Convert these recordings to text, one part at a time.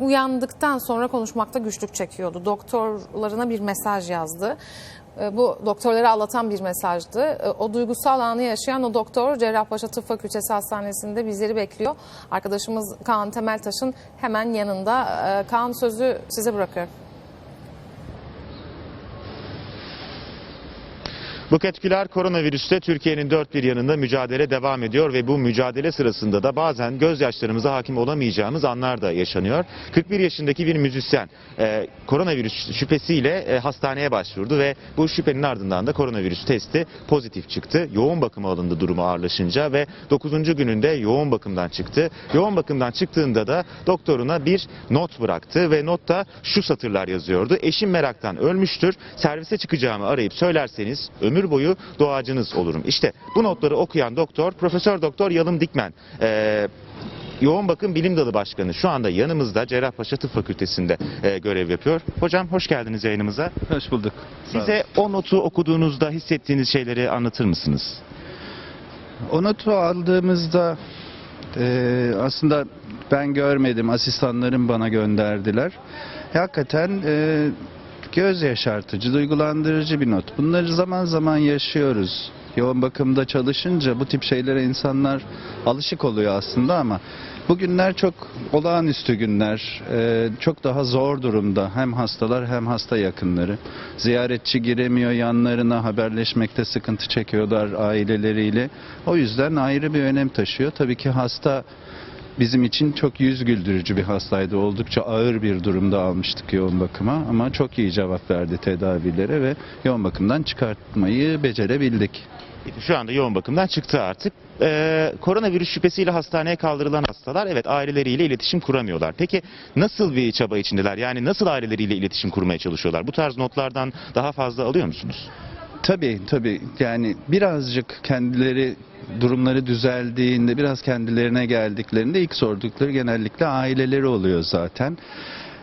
uyandıktan sonra konuşmakta güçlük çekiyordu. Doktorlarına bir mesaj yazdı. E, Bu doktorları ağlatan bir mesajdı. E, O duygusal anı yaşayan o doktor Cerrahpaşa Tıp Fakültesi Hastanesi'nde bizleri bekliyor. Arkadaşımız Kaan Temeltaş'ın hemen yanında. E, Kaan sözü size bırakıyorum. Buket Güler koronavirüste Türkiye'nin dört bir yanında mücadele devam ediyor ve bu mücadele sırasında da bazen gözyaşlarımıza hakim olamayacağımız anlar da yaşanıyor. 41 yaşındaki bir müzisyen e, koronavirüs şüphesiyle e, hastaneye başvurdu ve bu şüphenin ardından da koronavirüs testi pozitif çıktı. Yoğun bakıma alındı durumu ağırlaşınca ve 9. gününde yoğun bakımdan çıktı. Yoğun bakımdan çıktığında da doktoruna bir not bıraktı ve notta şu satırlar yazıyordu. Eşim meraktan ölmüştür. Servise çıkacağımı arayıp söylerseniz ömür boyu doğacınız olurum. İşte bu notları okuyan doktor Profesör Doktor Yalım Dikmen e, Yoğun Bakım Bilim Dalı Başkanı şu anda yanımızda Cerrahpaşa Tıp Fakültesi'nde e, görev yapıyor. Hocam hoş geldiniz yayınımıza. Hoş bulduk. Bize o notu okuduğunuzda hissettiğiniz şeyleri anlatır mısınız? O notu aldığımızda e, aslında ben görmedim. Asistanlarım bana gönderdiler. E, Hakikaten e, göz yaşartıcı, duygulandırıcı bir not. Bunları zaman zaman yaşıyoruz. Yoğun bakımda çalışınca bu tip şeylere insanlar alışık oluyor aslında ama bugünler çok olağanüstü günler. E, çok daha zor durumda hem hastalar hem hasta yakınları. Ziyaretçi giremiyor yanlarına haberleşmekte sıkıntı çekiyorlar aileleriyle. O yüzden ayrı bir önem taşıyor. Tabii ki hasta bizim için çok yüz güldürücü bir hastaydı. Oldukça ağır bir durumda almıştık yoğun bakıma ama çok iyi cevap verdi tedavilere ve yoğun bakımdan çıkartmayı becerebildik. Şu anda yoğun bakımdan çıktı artık. Ee, koronavirüs şüphesiyle hastaneye kaldırılan hastalar evet aileleriyle iletişim kuramıyorlar. Peki nasıl bir çaba içindeler? Yani nasıl aileleriyle iletişim kurmaya çalışıyorlar? Bu tarz notlardan daha fazla alıyor musunuz? Tabii tabii yani birazcık kendileri durumları düzeldiğinde biraz kendilerine geldiklerinde ilk sordukları genellikle aileleri oluyor zaten.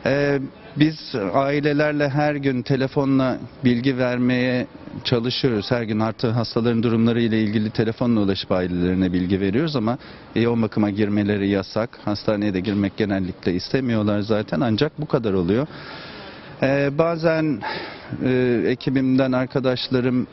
Ee, biz ailelerle her gün telefonla bilgi vermeye çalışıyoruz. Her gün artık hastaların durumları ile ilgili telefonla ulaşıp ailelerine bilgi veriyoruz ama yoğun bakıma girmeleri yasak. Hastaneye de girmek genellikle istemiyorlar zaten ancak bu kadar oluyor. Ee, bazen e, ekibimden arkadaşlarım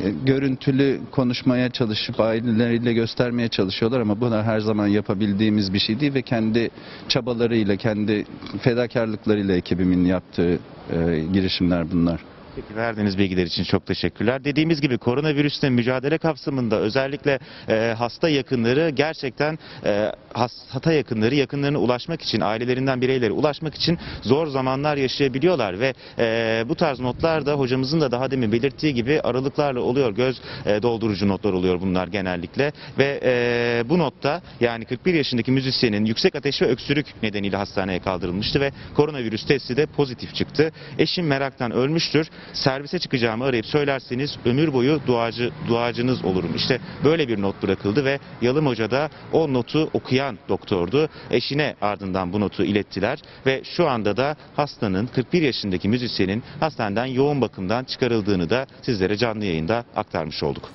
e, görüntülü konuşmaya çalışıp aileleriyle göstermeye çalışıyorlar ama bu da her zaman yapabildiğimiz bir şey değil ve kendi çabalarıyla, kendi fedakarlıklarıyla ekibimin yaptığı e, girişimler bunlar. Peki verdiğiniz bilgiler için çok teşekkürler. Dediğimiz gibi koronavirüsle mücadele kapsamında özellikle e, hasta yakınları gerçekten e, hasta yakınları yakınlarına ulaşmak için ailelerinden bireylere ulaşmak için zor zamanlar yaşayabiliyorlar ve e, bu tarz notlar da hocamızın da daha demin belirttiği gibi aralıklarla oluyor. Göz e, doldurucu notlar oluyor bunlar genellikle ve e, bu notta yani 41 yaşındaki müzisyenin yüksek ateş ve öksürük nedeniyle hastaneye kaldırılmıştı ve koronavirüs testi de pozitif çıktı. Eşim meraktan ölmüştür. Servise çıkacağımı arayıp söylerseniz ömür boyu duacı duacınız olurum. İşte böyle bir not bırakıldı ve Yalım Hoca da o notu okuyan doktordu. Eşine ardından bu notu ilettiler ve şu anda da hastanın 41 yaşındaki müzisyenin hastaneden yoğun bakımdan çıkarıldığını da sizlere canlı yayında aktarmış olduk.